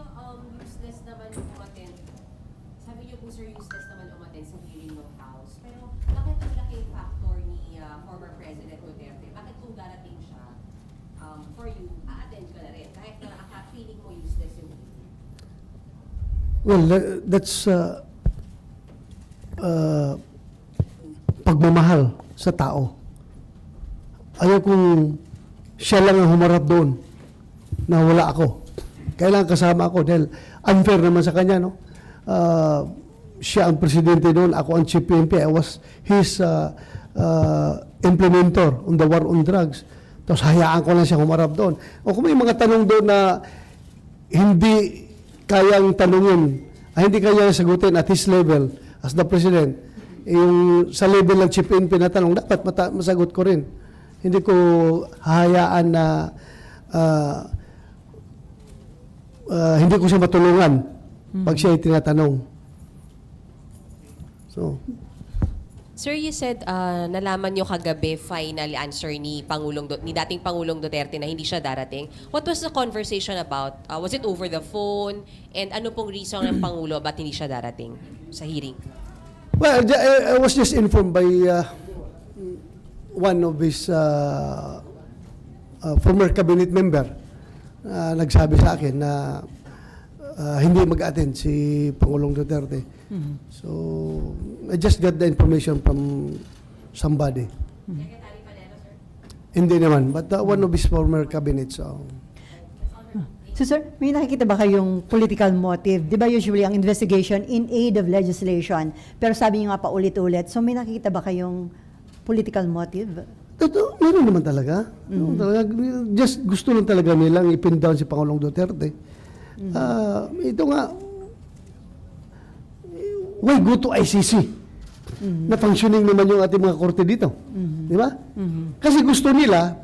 niyo, um, useless naman umattend. Sabi niyo po, sir, useless naman umattend sa hearing ng House. Pero bakit ang laking factor ni uh, former President Duterte? Bakit kung darating siya, um, for you, a-attend ka na rin? Kahit na feeling mo useless yung hearing. Well, tha- that's uh, uh, pagmamahal sa tao. Ayaw kung siya lang ang humarap doon na wala ako. Kailangan kasama ako dahil unfair naman sa kanya, no? Uh, siya ang presidente doon, ako ang chief PNP. I was his uh, uh, implementer on the war on drugs. Tapos hayaan ko lang siya humarap doon. O kung may mga tanong doon na hindi kayang tanungin, ay hindi kaya sagutin at his level as the president, yung sa level ng chief PNP na tanong, dapat mata- masagot ko rin. Hindi ko hahayaan na ah, ah, hindi ko siya matulungan pag siya ay tinatanong. So, Sir, you said uh, nalaman niyo kagabi final answer ni Pangulong Du- ni dating Pangulong Duterte na hindi siya darating. What was the conversation about? Uh, was it over the phone? And ano pong reason ng Pangulo ba't hindi siya darating sa hearing? Well, I was just informed by uh, one of his uh, uh, former cabinet member na nagsabi sa akin na uh, hindi mag-attend si Pangulong Duterte. So, I just got the information from somebody. Hindi naman, but uh, one of his former cabinet. So, So sir, may nakikita ba kayong political motive? Di ba usually ang investigation in aid of legislation? Pero sabi niyo nga pa ulit-ulit. So may nakikita ba kayong political motive? Totoo, meron naman talaga. Meron talaga. Just gusto lang talaga nilang ipin down si Pangulong Duterte. Ah, ito nga, why go to ICC? Na functioning naman yung ating mga korte dito. Di ba? Kasi gusto nila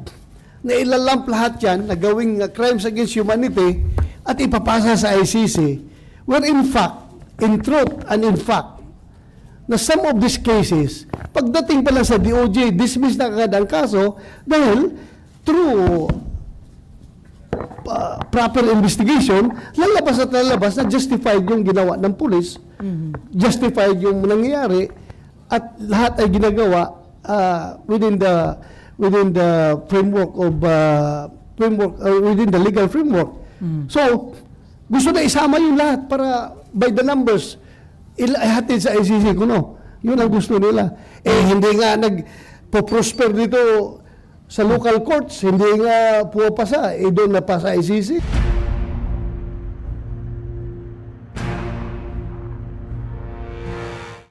na ilalamp lahat yan na gawing uh, crimes against humanity at ipapasa sa ICC where in fact, in truth and in fact, na some of these cases, pagdating pa lang sa DOJ, dismiss na agad ang kaso dahil through uh, proper investigation, lalabas at lalabas na justified yung ginawa ng pulis, justified yung nangyayari, at lahat ay ginagawa uh, within the within the framework of uh, framework uh, within the legal framework. So, gusto na isama yung lahat para by the numbers ila ihatid sa ICC kuno. Yun ang gusto nila. Eh hindi nga nag prosper dito sa local courts, hindi nga pumapasa, eh doon na pa sa ICC.